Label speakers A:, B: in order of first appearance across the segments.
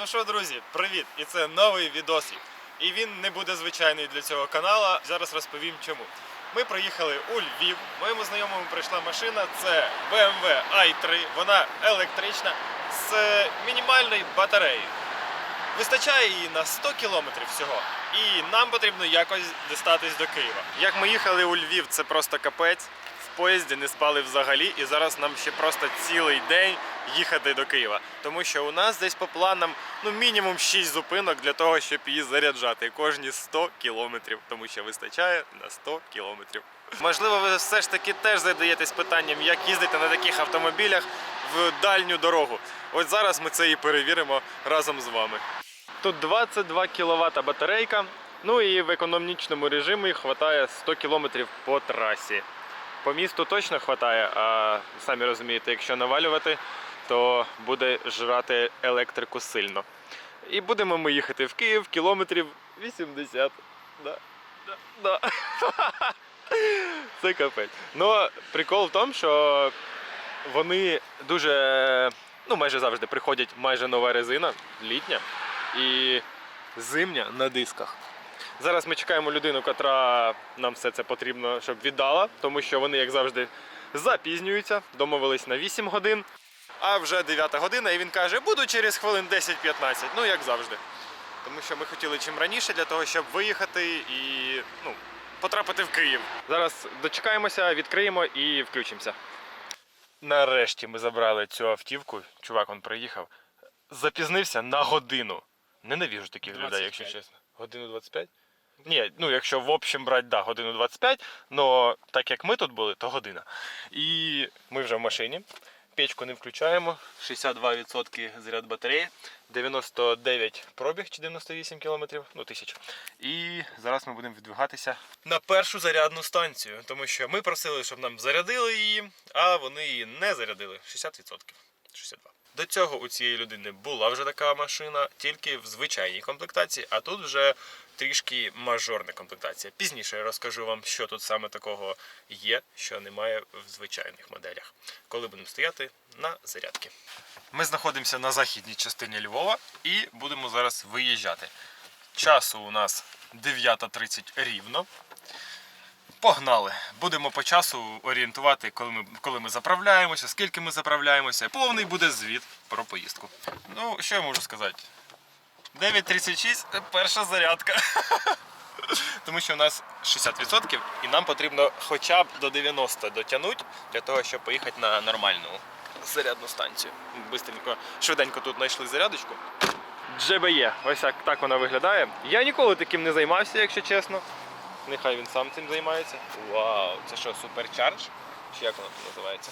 A: Ну що, друзі, привіт! І це новий відосик. І він не буде звичайний для цього канала. Зараз розповім чому. Ми приїхали у Львів. Моєму знайомому прийшла машина. Це BMW i3. Вона електрична з мінімальною батареєю. Вистачає її на 100 кілометрів всього. І нам потрібно якось дістатись до Києва. Як ми їхали у Львів, це просто капець. Поїзді не спали взагалі, і зараз нам ще просто цілий день їхати до Києва. Тому що у нас десь по планам ну мінімум 6 зупинок для того, щоб її заряджати кожні 100 кілометрів, тому що вистачає на 100 кілометрів. Можливо, ви все ж таки теж задаєтесь питанням, як їздити на таких автомобілях в дальню дорогу. От зараз ми це і перевіримо разом з вами. Тут 22 кВт батарейка. Ну і в економічному режимі вистачає 100 км по трасі. По місту точно вистачає, а самі розумієте, якщо навалювати, то буде жрати електрику сильно. І будемо ми їхати в Київ кілометрів 80. Да. Да. Да. Це капець. Ну, прикол в тому, що вони дуже, ну майже завжди приходять майже нова резина, літня і зимня на дисках. Зараз ми чекаємо людину, котра нам все це потрібно, щоб віддала, тому що вони, як завжди, запізнюються, домовились на 8 годин. А вже 9 година, і він каже, буду через хвилин 10-15, ну як завжди. Тому що ми хотіли чим раніше для того, щоб виїхати і ну, потрапити в Київ. Зараз дочекаємося, відкриємо і включимося. Нарешті ми забрали цю автівку. Чувак, він приїхав. Запізнився на годину. Ненавіжу таких людей, якщо чесно. Годину 25? Ні, ну якщо в общем брати, да, годину 25, але так як ми тут були, то година. І ми вже в машині. Печку не включаємо. 62% заряд батареї, 99 пробіг чи 98 кілометрів, ну тисяч. І зараз ми будемо відвигатися на першу зарядну станцію, тому що ми просили, щоб нам зарядили її, а вони її не зарядили. 60%. 62. До цього у цієї людини була вже така машина, тільки в звичайній комплектації, а тут вже трішки мажорна комплектація. Пізніше я розкажу вам, що тут саме такого є, що немає в звичайних моделях, коли будемо стояти на зарядки. Ми знаходимося на західній частині Львова і будемо зараз виїжджати. Часу у нас 9.30 рівно. Погнали! Будемо по часу орієнтувати, коли ми, коли ми заправляємося, скільки ми заправляємося. Повний буде звіт про поїздку. Ну, що я можу сказати? 9.36 перша зарядка. Тому що у нас 60% і нам потрібно хоча б до 90 дотягнути для того, щоб поїхати на нормальну зарядну станцію. Бистренько, швиденько тут знайшли зарядочку. GBE, ось так, так вона виглядає. Я ніколи таким не займався, якщо чесно. Нехай він сам цим займається. Вау, це що, суперчардж? Чи як воно тут називається?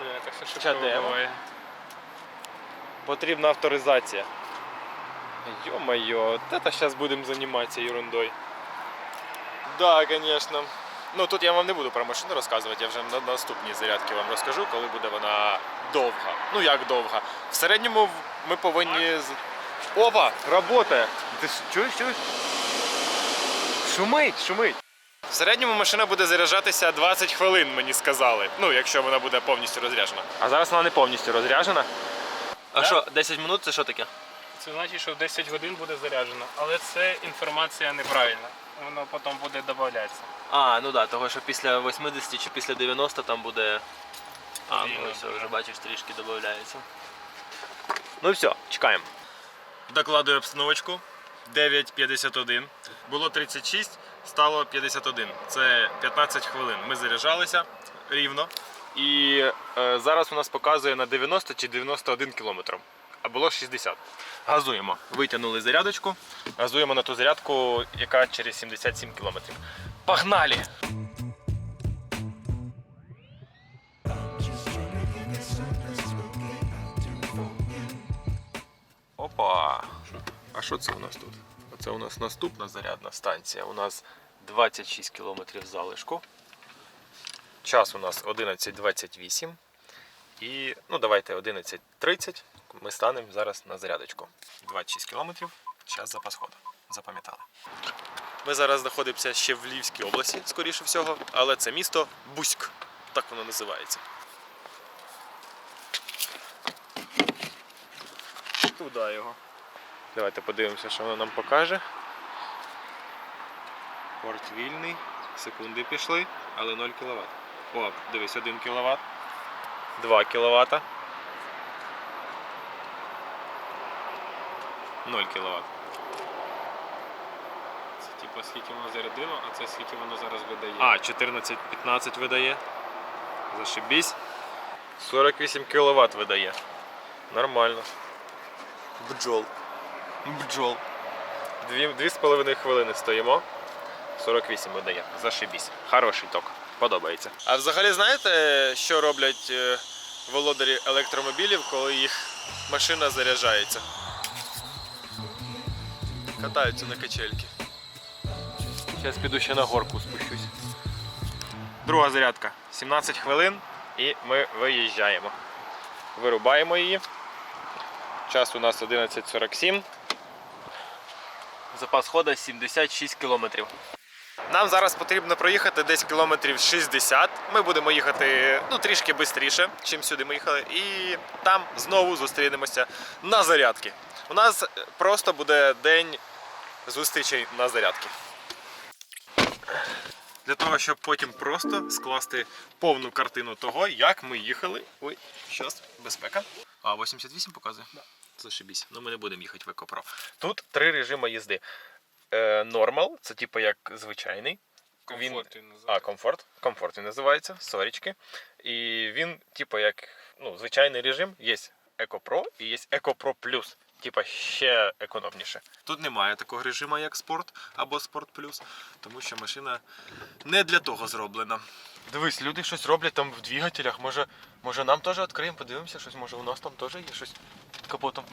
B: Бля, це все швидко.
A: Потрібна авторизація. Ё-моё, вот это сейчас будем заниматься ерундой. Да, конечно. Ну тут я вам не буду про машину розказувати, я вже на наступній зарядці вам розкажу, коли буде вона довга. Ну як довга. В середньому в- ми повинні. з- Опа! Работає! Ти ж чуєш, чуєш? Шумить, шумить. В середньому машина буде заряджатися 20 хвилин, мені сказали. Ну, якщо вона буде повністю розряджена. А зараз вона не повністю розряджена. А
B: Да?
A: що, 10 минут це що таке?
B: Це значить, що в 10 годин буде заряджено. Але це інформація неправильна. Воно потім буде додатися.
C: А, ну да, того, що після 80 чи після 90 там буде. А, ну все, вже бачиш, трішки додається.
A: Ну все, чекаємо. Докладую обстановочку. 9.51. Було 36, стало 51. Це 15 хвилин. Ми заряджалися рівно. І е, зараз у нас показує на 90 чи 91 кілометр. А було 60. Газуємо. Витягнули зарядочку. Газуємо на ту зарядку, яка через 77 кілометрів. Погнали! Опа! А що це у нас тут? Це у нас наступна зарядна станція. У нас 26 кілометрів залишку. Час у нас 11.28. І ну давайте 11.30. Ми станемо зараз на зарядочку. 26 кілометрів. Час запас ходу. Запам'ятали. Ми зараз знаходимося ще в Львівській області, скоріше всього, але це місто Буськ. Так воно називається.
B: туди його.
A: Давайте подивимося, що воно нам покаже. Порт вільний, секунди пішли, але 0 кВт. О, дивись, 1 кВт, 2 кВт. 0 кВт.
B: Це типу скільки воно зарядило, а це скільки воно зараз видає.
A: А, 14-15 видає. Зашибісь. 48 кВт видає. Нормально. Бджол. Бджол. Дві, дві з половиною хвилини стоїмо. 48 видає. Зашибісь. Хороший ток. Подобається. А взагалі знаєте, що роблять е, володарі електромобілів, коли їх машина заряджається? Катаються на качельки. Зараз піду ще на горку спущусь. Друга зарядка. 17 хвилин і ми виїжджаємо. Вирубаємо її. Час у нас 11.47.
C: Запас хода 76 кілометрів.
A: Нам зараз потрібно проїхати десь кілометрів 60. Ми будемо їхати ну, трішки швидше, чим сюди ми їхали. І там знову зустрінемося на зарядки. У нас просто буде день зустрічей на зарядки. Для того, щоб потім просто скласти повну картину того, як ми їхали. Ой, щас, безпека. А, 88 показує? Да. Зашибісь. Ну ми не будемо їхати в EcoPro. Тут три режими їзди. Е, Normal, це типу як звичайний. Він... А, комфорт. Комфорт він називається, сорічки. І він, типу, як ну, звичайний режим, є Pro і є Pro Plus. Типа ще економніше. Тут немає такого режиму, як спорт або спорт плюс, тому що машина не для того зроблена. Дивись, люди щось роблять там в двигателях. Може, може нам теж відкриємо, подивимося щось, може у нас там теж є щось під капотом.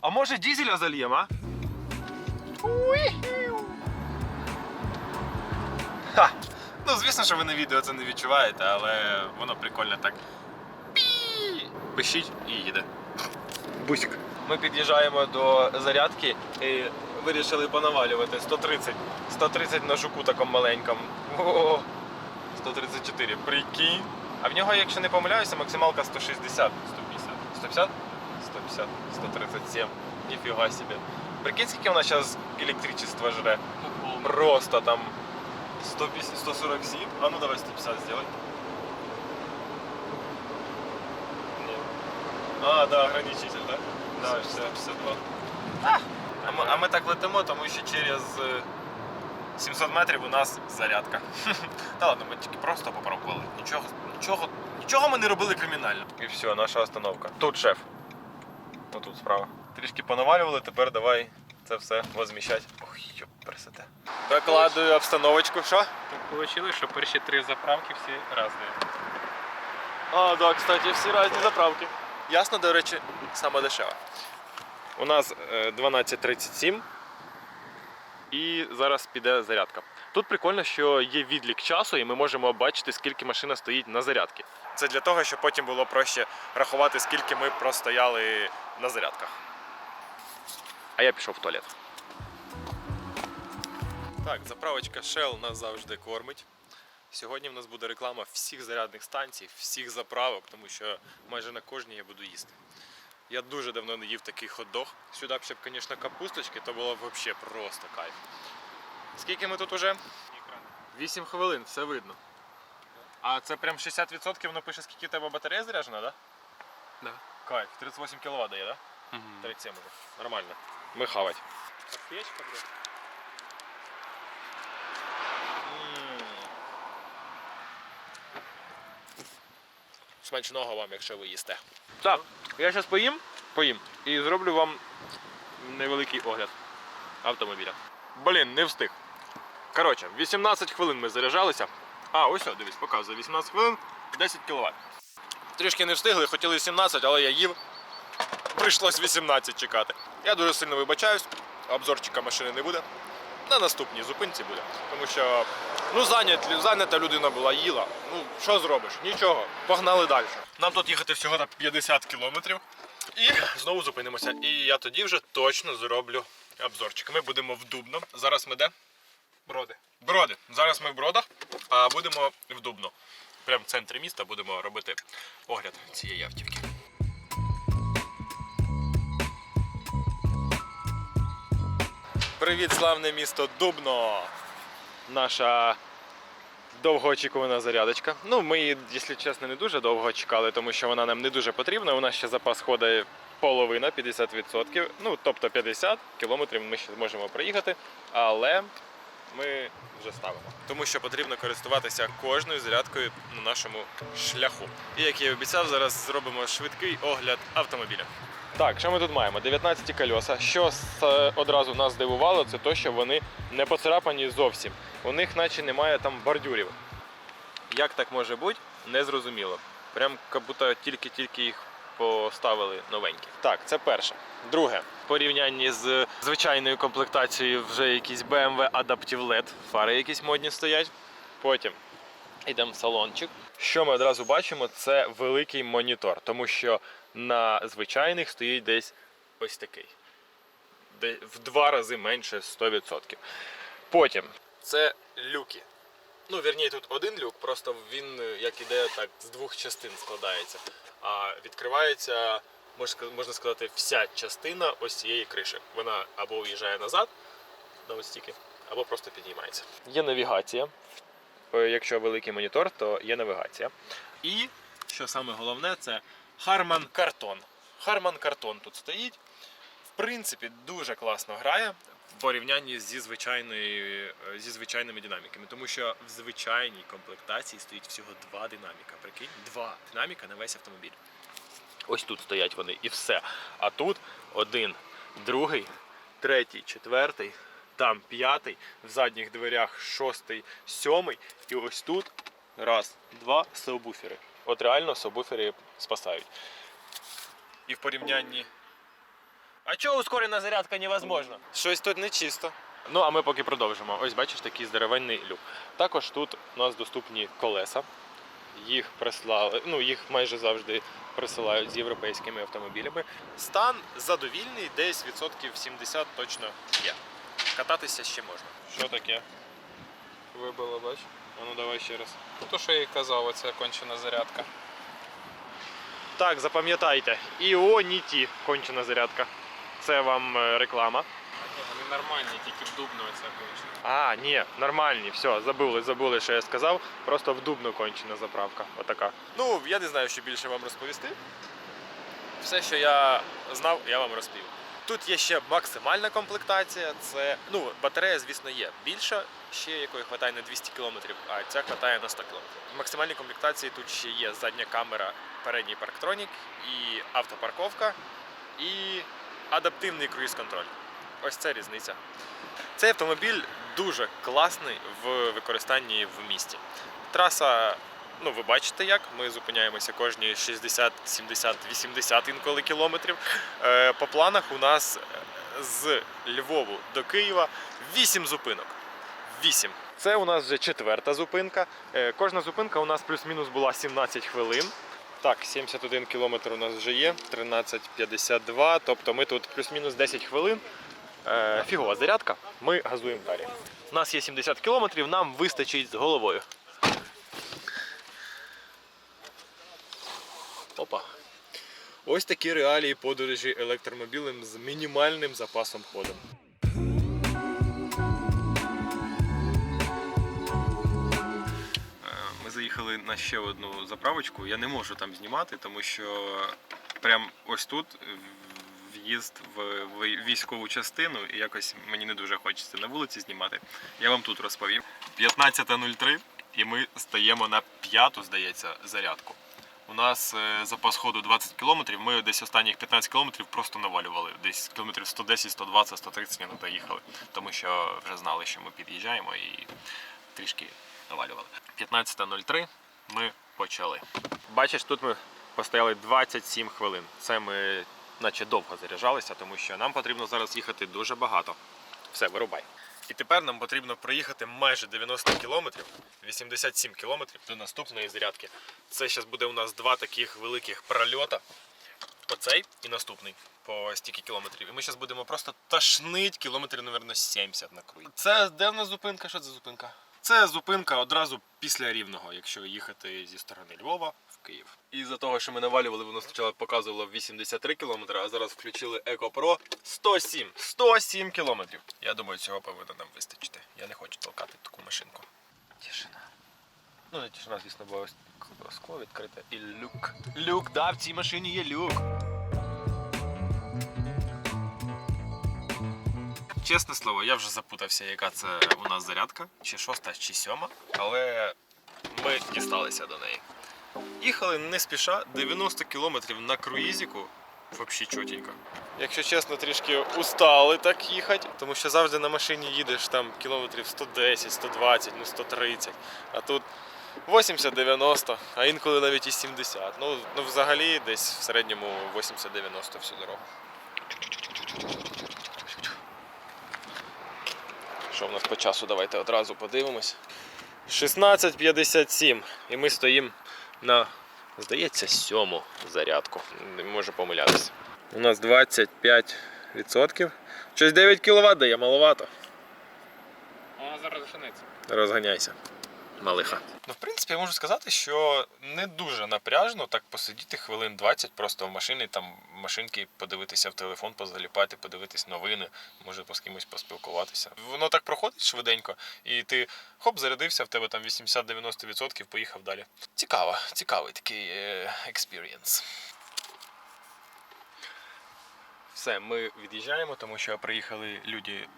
A: А може дізеля зальємо, а? Ха! Ну, звісно, що ви на відео це не відчуваєте, але воно прикольно так. Пишіть і їде. Бусик. Ми під'їжджаємо до зарядки і вирішили понавалювати 130. 130 на жуку такому маленькому. О, 134. Прикинь. А в нього, якщо не помиляюся, максималка 160. 150. 150? 150, 137. Ніфіга собі. Прикинь, скільки вона зараз електричества жре. Просто там 150, 147. А ну давай 150 сделай. А, да, ограничитель, да? Да, 152. А, а, ми, а ми так летимо, тому що через е, 700 метрів у нас зарядка. Та ладно, ми тільки просто попробували. Нічого, нічого, нічого ми не робили кримінально. І все, наша остановка. Тут шеф. Ну тут справа. Трішки понавалювали, тепер давай це все возміщать. Ох, йоп, пересете. Докладую обстановочку, що?
B: Так вийшло, що перші три заправки всі різні.
A: А, да, кстати, всі різні заправки. Ясно, до речі, саме дешева. У нас е, 12.37 і зараз піде зарядка. Тут прикольно, що є відлік часу, і ми можемо бачити, скільки машина стоїть на зарядці. Це для того, щоб потім було проще рахувати, скільки ми простояли на зарядках. А я пішов в туалет. Так, заправочка Shell нас завжди кормить. Сьогодні в нас буде реклама всіх зарядних станцій, всіх заправок, тому що майже на кожній я буду їсти. Я дуже давно не їв такий хот-дог. Сюди б ще б, звісно, капусточки, то було б взагалі просто кайф. Скільки ми тут уже? 8 хвилин, все видно. А це прям 60% воно пише, скільки у тебе батарея заряджена, так?
B: Да.
A: Кайф, 38 кВт дає, так?
B: Угу.
A: 37 уже. Нормально. Ми хавать.
B: Печка, блядь.
A: Смачного вам, якщо ви їсте. Так, я зараз поїм, поїм і зроблю вам невеликий огляд автомобіля. Блін, не встиг. Коротше, 18 хвилин ми заряджалися. А, ось, о, дивись, показує. 18 хвилин, 10 кВт. Трішки не встигли, хотіли 17, але я їв. Прийшлось 18 чекати. Я дуже сильно вибачаюсь, обзорчика машини не буде. На наступній зупинці буде. Тому що ну, зайнят, зайнята людина була, їла. Ну, що зробиш? Нічого. Погнали далі. Нам тут їхати всього на 50 кілометрів. І знову зупинимося. І я тоді вже точно зроблю обзорчик. Ми будемо в Дубно. Зараз ми де?
B: Броди.
A: Броди. Зараз ми в Бродах, а будемо в Дубно. Прямо в центрі міста будемо робити огляд цієї автівки. Привіт, славне місто Дубно! Наша довгоочікувана зарядочка. Ну, ми її, якщо чесно, не дуже довго чекали, тому що вона нам не дуже потрібна. У нас ще запас ходить половина, 50%. Ну, тобто 50 кілометрів ми ще зможемо проїхати, але ми вже ставимо. Тому що потрібно користуватися кожною зарядкою на нашому шляху. І як я і обіцяв, зараз зробимо швидкий огляд автомобіля. Так, що ми тут маємо? 19 кольоса. Що е, одразу нас здивувало, це те, що вони не поцарапані зовсім. У них наче немає там бордюрів. Як так може бути, незрозуміло. Прям як будто тільки-тільки їх поставили новенькі. Так, це перше. Друге, в порівнянні з звичайною комплектацією вже якісь BMW Adaptive LED, фари якісь модні стоять. Потім йдемо в салончик. Що ми одразу бачимо, це великий монітор, тому що на звичайних стоїть десь ось такий. В два рази менше 100%. Потім це люки. Ну, вірніше, тут один люк, просто він е, як іде так з двох частин складається. А відкривається, можна сказати, вся частина ось цієї криші. Вона або уїжджає назад на ось стільки, або просто піднімається. Є навігація. Е, Якщо великий монітор, то є навігація. І що саме головне, це Harman Kardon. Harman Kardon тут стоїть. В принципі, дуже класно грає в порівнянні зі, е, зі звичайними динаміками, тому що в звичайній комплектації стоїть всього два динаміка. Прикинь, два динаміка на весь автомобіль. Ось тут стоять вони і все. А тут один, другий, третій, четвертий, там п'ятий, в задніх дверях шостий, сьомий, і ось тут раз, два сабвуфери. От реально сабвуфери спасають. І в порівнянні. А чого ускорена зарядка невозможно? Щось тут нечисто. Ну, а ми поки продовжимо. Ось бачиш такий здоровенний люк. Також тут у нас доступні колеса. Їх прислали, ну їх майже завжди присилають з європейськими автомобілями. Стан задовільний, десь відсотків 70 точно є. Кататися ще можна. Що таке?
B: Вибило, бач.
A: А ну давай ще раз.
B: То, що я і казав, оця кончена зарядка.
A: Так, запам'ятайте. ІО ті кончена зарядка. Це вам е, реклама.
B: Вони нормальні, тільки в дубну оця кончена.
A: А, ні, нормальні, все, забули, забули, що я сказав. Просто в дубну кончена заправка. Отака. Ну, я не знаю, що більше вам розповісти. Все, що я знав, я вам розповів. Тут є ще максимальна комплектація. Це ну, батарея, звісно, є більша, ще якої вистачає на 200 км, а ця вистачає на 100 км. В максимальній комплектації тут ще є задня камера, передній парктронік, і автопарковка, і адаптивний круїз-контроль. Ось це різниця. Цей автомобіль дуже класний в використанні в місті. Траса, ну ви бачите як, ми зупиняємося кожні 60, 70, 80 інколи кілометрів. Е, По планах у нас е, з Львову до Києва 8 зупинок. 8. Це у нас вже четверта зупинка. Е, Кожна зупинка у нас плюс-мінус була 17 хвилин. Так, 71 кілометр у нас вже є, 13.52, тобто ми тут плюс-мінус 10 хвилин. Фігова зарядка, ми газуємо далі. У нас є 70 кілометрів, нам вистачить з головою. Опа. Ось такі реалії подорожі електромобілем з мінімальним запасом ходу. Ми заїхали на ще одну заправочку. Я не можу там знімати, тому що прям ось тут в'їзд в в військову частину, і якось мені не дуже хочеться на вулиці знімати. Я вам тут розповім. 15.03 і ми стаємо на п'яту, здається, зарядку. У нас е, запас ходу 20 км, ми десь останніх 15 км просто навалювали. Десь кілометрів 110, 120, 130 минут доїхали, тому що вже знали, що ми під'їжджаємо і трішки навалювали. 15.03 ми почали. Бачиш, тут ми постояли 27 хвилин. Це ми наче довго заряджалися, тому що нам потрібно зараз їхати дуже багато. Все, вирубай. І тепер нам потрібно проїхати майже 90 кілометрів, 87 кілометрів до наступної зарядки. Це зараз буде у нас два таких великих прольота. Оцей і наступний по стільки кілометрів. І ми зараз будемо просто тошнить кілометрів, мабуть, 70 на круї. Це де в нас зупинка? Що це зупинка? Це зупинка одразу після рівного, якщо їхати зі сторони Львова
C: Київ. І за того, що ми навалювали, воно спочатку показувало 83 км, а зараз включили Про 107.
A: 107 кілометрів. Я думаю, цього повинно нам вистачити. Я не хочу толкати таку машинку. Тишина. Ну, не тишина, звісно, бо скло відкрите. І люк. Люк, да, в цій машині є люк. Чесне слово, я вже запутався, яка це у нас зарядка, чи шоста, чи сьома, але ми дісталися до неї. Їхали не спіша 90 кілометрів на круїзіку. Взагалі чотенько. Якщо чесно, трішки устали так їхати, тому що завжди на машині їдеш там кілометрів 110, 120, ну 130. А тут 80-90, а інколи навіть і 70. Ну, ну взагалі десь в середньому 80-90 всю дорогу. Що в нас по часу? Давайте одразу подивимось. 16.57. І ми стоїмо на, здається, сьому зарядку. Не можу помилятися. У нас 25%. Щось 9 кВт дає, маловато.
B: Вона зараз жениться.
A: Розганяйся. Малиха. Ну, в принципі, я можу сказати, що не дуже напряжно так посидіти хвилин 20 просто в машині, там машинки подивитися в телефон, позаліпати, подивитись новини, може з кимось поспілкуватися. Воно так проходить швиденько, і ти хоп, зарядився, в тебе там 80-90%, поїхав далі. Цікаво, цікавий такий експірієнс. Все, ми від'їжджаємо, тому що приїхали люди.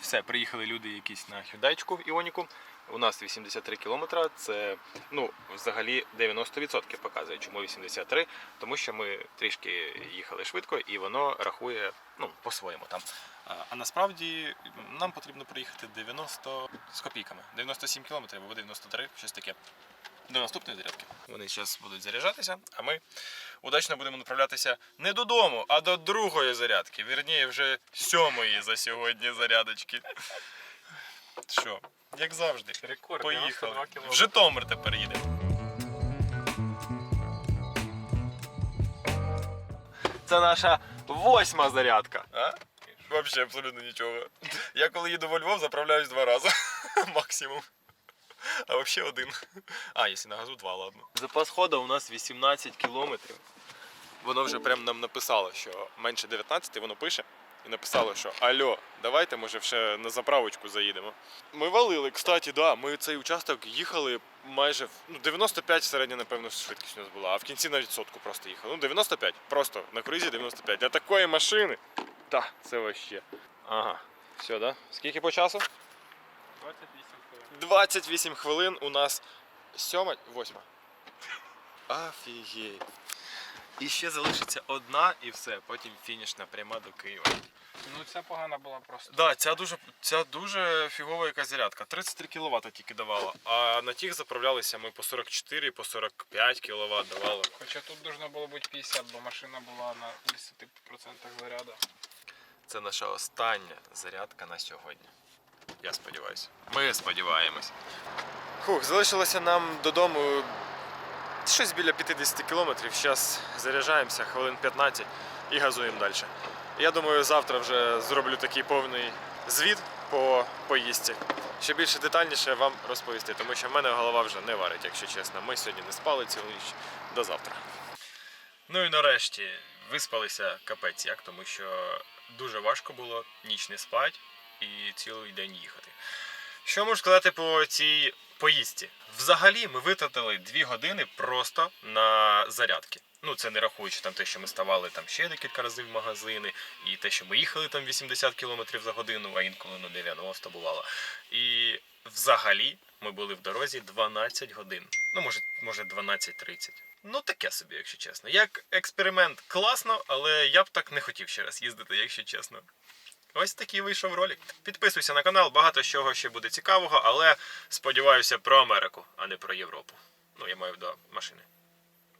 A: Все, приїхали люди якісь на Hyundai в Іоніку. У нас 83 кілометра, це ну, взагалі 90% показує. Чому 83? Тому що ми трішки їхали швидко і воно рахує ну, по-своєму там. А, а насправді нам потрібно проїхати 90 з копійками. 97 кілометрів або 93, щось таке. До наступної зарядки. Вони зараз будуть заряджатися, а ми удачно будемо направлятися не додому, а до другої зарядки. Вірніше, вже сьомої за сьогодні зарядочки. Що, як завжди,
B: Рекорд.
A: поїхали. В. Житомир тепер їдемо. Це наша восьма зарядка. А? Взагалі абсолютно нічого. Я коли їду во Львов, заправляюсь два рази. Максимум. А взагалі один. А, якщо на газу два, ладно. Запас ходу у нас 18 кілометрів. Воно вже прям нам написало, що менше 19 воно пише. І написало, що Альо, давайте, може, ще на заправочку заїдемо. Ми валили, кстати, да, ми цей участок їхали майже ну, 95 середня, напевно, швидкість у нас була, а в кінці навіть сотку просто їхали. Ну, 95, просто на круїзі 95. Для такої машини. Та, це вообще. Ага. Все, да? Скільки по часу?
B: 28 хвилин.
A: 28 хвилин у нас сьома, восьма. Офігеть. І ще залишиться одна і все, потім фінішна пряма до Києва.
B: Ну ця погана була просто.
A: Да, ця дуже, ця дуже фігова якась зарядка. 33 кВт тільки давала. А на тих заправлялися ми по 44, по 45 кВт давали.
B: Хоча тут должно було бути 50, бо машина була на 10% заряду.
A: Це наша остання зарядка на сьогодні. Я сподіваюся. Ми сподіваємось. Хух, залишилося нам додому щось біля 50 кілометрів. Зараз заряджаємося хвилин 15 і газуємо далі. Я думаю, завтра вже зроблю такий повний звіт по поїздці. Ще більше детальніше вам розповісти, тому що в мене голова вже не варить, якщо чесно. Ми сьогодні не спали цілу ніч. До завтра. Ну і нарешті виспалися капець як, тому що дуже важко було ніч не спати і цілий день їхати. Що можу сказати по цій поїздці? Взагалі ми витратили 2 години просто на зарядки. Ну, це не рахуючи там те, що ми ставали там ще декілька разів в магазини, і те, що ми їхали там 80 км за годину, а інколи на 90 бувало. І взагалі ми були в дорозі 12 годин. Ну, може, може 12.30. Ну, таке собі, якщо чесно. Як експеримент класно, але я б так не хотів ще раз їздити, якщо чесно. Ось такий вийшов ролик. Підписуйся на канал, багато чого ще буде цікавого, але сподіваюся про Америку, а не про Європу. Ну, я маю до машини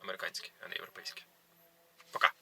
A: американські, а не європейські. Пока.